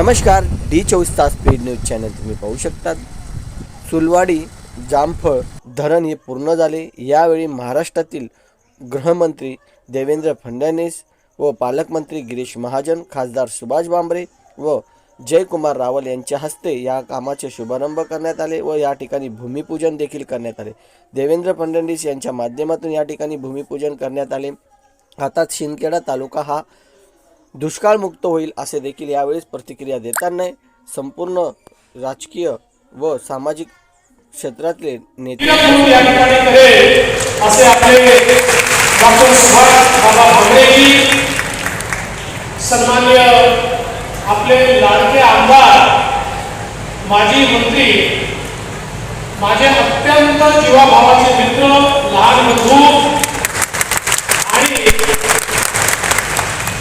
नमस्कार डी चोवीस तास स्पीड न्यूज चॅनल तुम्ही पाहू शकता सुलवाडी जामफळ धरण हे पूर्ण झाले. यावेळी महाराष्ट्रातील गृहमंत्री देवेंद्र फडणवीस व पालकमंत्री गिरीश महाजन खासदार सुभाष भामरे व जयकुमार रावल यांच्या हस्ते या कामाचे शुभारंभ करण्यात आले व या ठिकाणी भूमिपूजन देखील करण्यात आले. देवेंद्र फडणवीस यांच्या माध्यमातून या ठिकाणी भूमिपूजन करण्यात आले. आता शिंदखेडा तालुका हा दुष्काळमुक्त होईल असे देखील यावेळेस प्रतिक्रिया देताना संपूर्ण राजकीय व सामाजिक क्षेत्रातले नेते असे आपले डॉक्टर सुभाष बाबा भामरेजी सन्मान्य आपले लाडके आमदार माजी मंत्री माझे अत्यंत जीवाभावाचे मित्र लहान बंधू आणि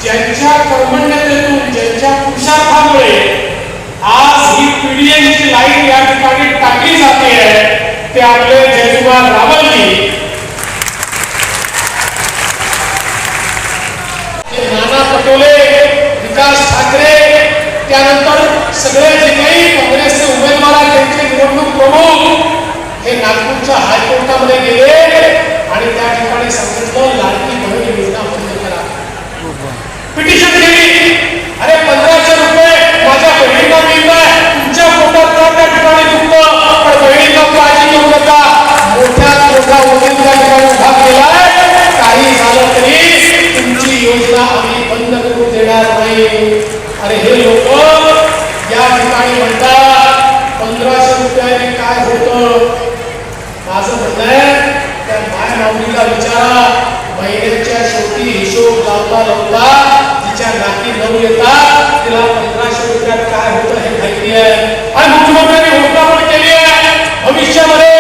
ज्यांच्या कर्मण्यतेतून ज्यांच्या पुरुषार्थामुळे आज ही पीडीएमची या ठिकाणी टाकली जाते ते आपले जयकुमार रावलजी नाना पटोले विकास ठाकरे त्यानंतर सगळे जे काही काँग्रेसचे उमेदवार आहेत त्यांचे निवडणूक प्रमुख हे नागपूरच्या हायकोर्टामध्ये गेले आणि त्या ठिकाणी सांगितलं रुपयाने माझं म्हणणं आहे त्या माय माऊलीला विचारा. महिन्याच्या शेवटी हिशोब लावता लावता तिच्या नाकी नऊ येतात तिला पंधराशे रुपयात काय होतं हे माहिती आहे. आणि मुख्यमंत्र्यांनी घोषणा पण केली आहे. भविष्यामध्ये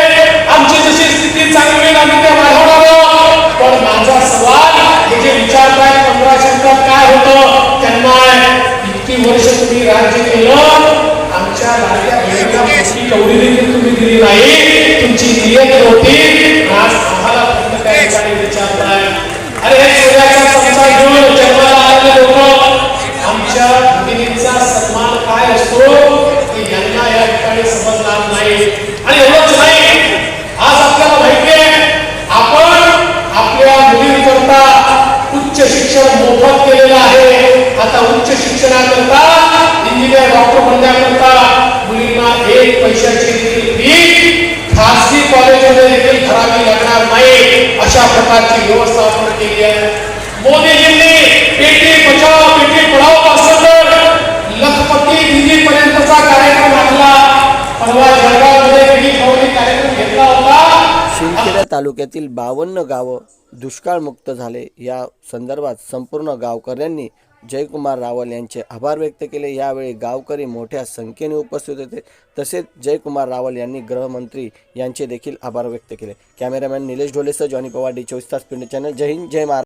आमची जशी स्थिती चांगली होईल आम्ही ते वाढवणार पण माझा सवाल हे जे विचारताय पंधराशे रुपयात काय होतं त्यांना इतकी वर्ष तुम्ही राज्य केलं. आमच्या लाडक्या बहिणीला मोठी कवडी देखील दिली नाही. तुमची नियत होती. आज आम्हाला फक्त त्या ठिकाणी विचारताय. अरे हे चमचा घेऊन जन्माला आलेले लोक आमच्या भगिनींचा सन्मान काय असतो यांना या ठिकाणी समजणार नाही. आणि एवढंच नाही आज आपल्याला माहिती आहे आपण आपल्या मुलींकरता उच्च शिक्षण मोफत केलेलं आहे. आता उच्च शिक्षणाकरता अशा प्रकारची व्यवस्था आपण केली आहे मोदीजींनी तालुक्यातील बावन्न गावं दुष्काळमुक्त झाले. या संदर्भात संपूर्ण गावकऱ्यांनी जयकुमार रावल यांचे आभार व्यक्त केले. यावेळी गावकरी मोठ्या संख्येने उपस्थित होते. तसेच जयकुमार रावल यांनी गृहमंत्री यांचे देखील आभार व्यक्त केले. कॅमेरामॅन निलेश ढोलेसह जॉनी पवार डी चोवीस तास पिंड चॅनल. जय हिंद जय महाराज